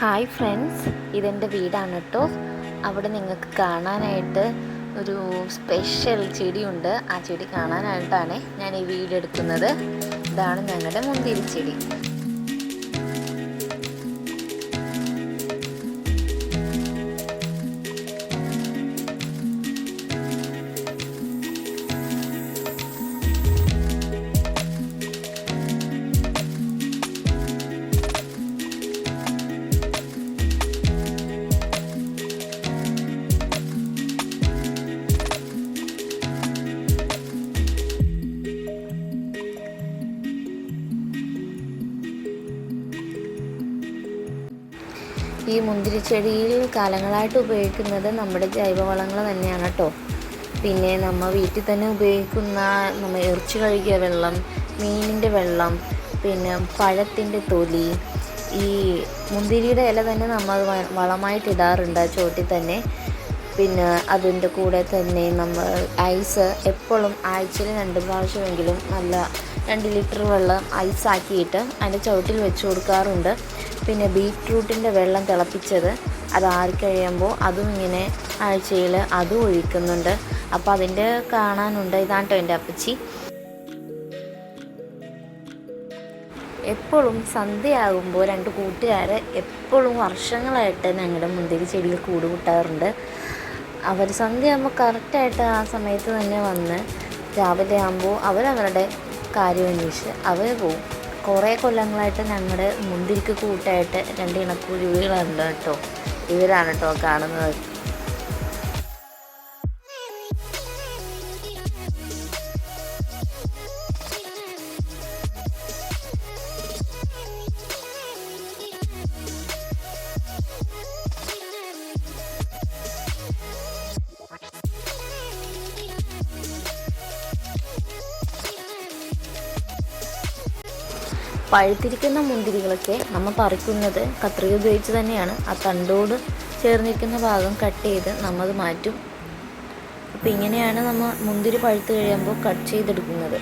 Hi friends. ഇതെന്റെ വീടാണ് കേട്ടോ. അവിടെ നിങ്ങൾക്ക് കാണാനായിട്ട് ഒരു സ്പെഷ്യൽ ചെടിയുണ്ട്. ആ ചെടി കാണാനായിട്ടാണ് ഞാൻ ഈ വീഡിയോ എടുക്കുന്നത് ഇതാണ് ഞങ്ങളുടെ മുന്തിരി ചെടി. ഈ മുന്തിരി ചെടിയിൽ കാലങ്ങളായിട്ട് ഉപയോഗിക്കുന്നത് നമ്മുടെ ജൈവവളങ്ങൾ തന്നെയാണ് കേട്ടോ. പിന്നെ നമ്മൾ വീട്ടിൽ തന്നെ ഉപയോഗിക്കുന്ന നമ്മൾ ഇറച്ചി കഴുകിയ വെള്ളം മീനിന്റെ വെള്ളം പിന്നെ പഴത്തിന്റെ തൊലി ഈ മുന്തിരിയുടെ ഇല തന്നെ നമ്മൾ വളമായിട്ട് ഇടാറുണ്ട് ചോട്ടിൽ തന്നെ. പിന്നെ അതിന്റെ കൂടെ തന്നെ നമ്മൾ ഐസ് എപ്പോഴും ആഴ്ചയിൽ രണ്ട് പ്രാവശ്യമെങ്കിലും നല്ല രണ്ട് ലിറ്റർ വെള്ളം ഐസാക്കിയിട്ട് അതിന്റെ ചുവട്ടിൽ വെച്ച് കൊടുക്കാറുണ്ട്. പിന്നെ ബീറ്റ്റൂട്ടിന്റെ വെള്ളം തിളപ്പിച്ചത് അത് ആറിക്കഴിയുമ്പോൾ അതും ഇങ്ങനെ ആഴ്ചയിൽ അതും ഒഴിക്കുന്നുണ്ട്. അപ്പോൾ അതിന്റെ കാണാനുണ്ട്. ഇതാണ് കേട്ടോ എന്റെ അപ്പച്ചി. എപ്പോഴും സന്ധ്യയാകുമ്പോൾ രണ്ട് കൂട്ടുകാർ എപ്പോഴും വർഷങ്ങളായിട്ട് ഞങ്ങളുടെ മുന്തിരി ചെടിയിൽ കൂട് കൂട്ടാറുണ്ട്. അവർ സന്ധ്യയാകുമ്പോൾ കറക്റ്റായിട്ട് ആ സമയത്ത് തന്നെ വന്ന് രാവിലെ ആകുമ്പോൾ അവരവരുടെ കാര്യം അന്വേഷിച്ച് അവർ പോവും. കുറേ കൊല്ലങ്ങളായിട്ട് ഞങ്ങളുടെ മുന്തിരിക്ക് കൂട്ടായിട്ട് രണ്ട് ഇണക്കുരുവികളുണ്ട് കേട്ടോ ഇവരാണ് കേട്ടോ കാണുന്നത്. പഴുത്തിരിക്കുന്ന മുന്തിരികളൊക്കെ നമ്മൾ പറിക്കുന്നത് കത്രിക ഉപയോഗിച്ച് തന്നെയാണ്. ആ തണ്ടോട് ചേർന്നിരിക്കുന്ന ഭാഗം കട്ട് ചെയ്ത് നമ്മൾ മാറ്റും. അപ്പോൾ ഇങ്ങനെയാണ് നമ്മൾ മുന്തിരി പഴുത്ത് കഴിയുമ്പോൾ കട്ട് ചെയ്തെടുക്കുന്നത്.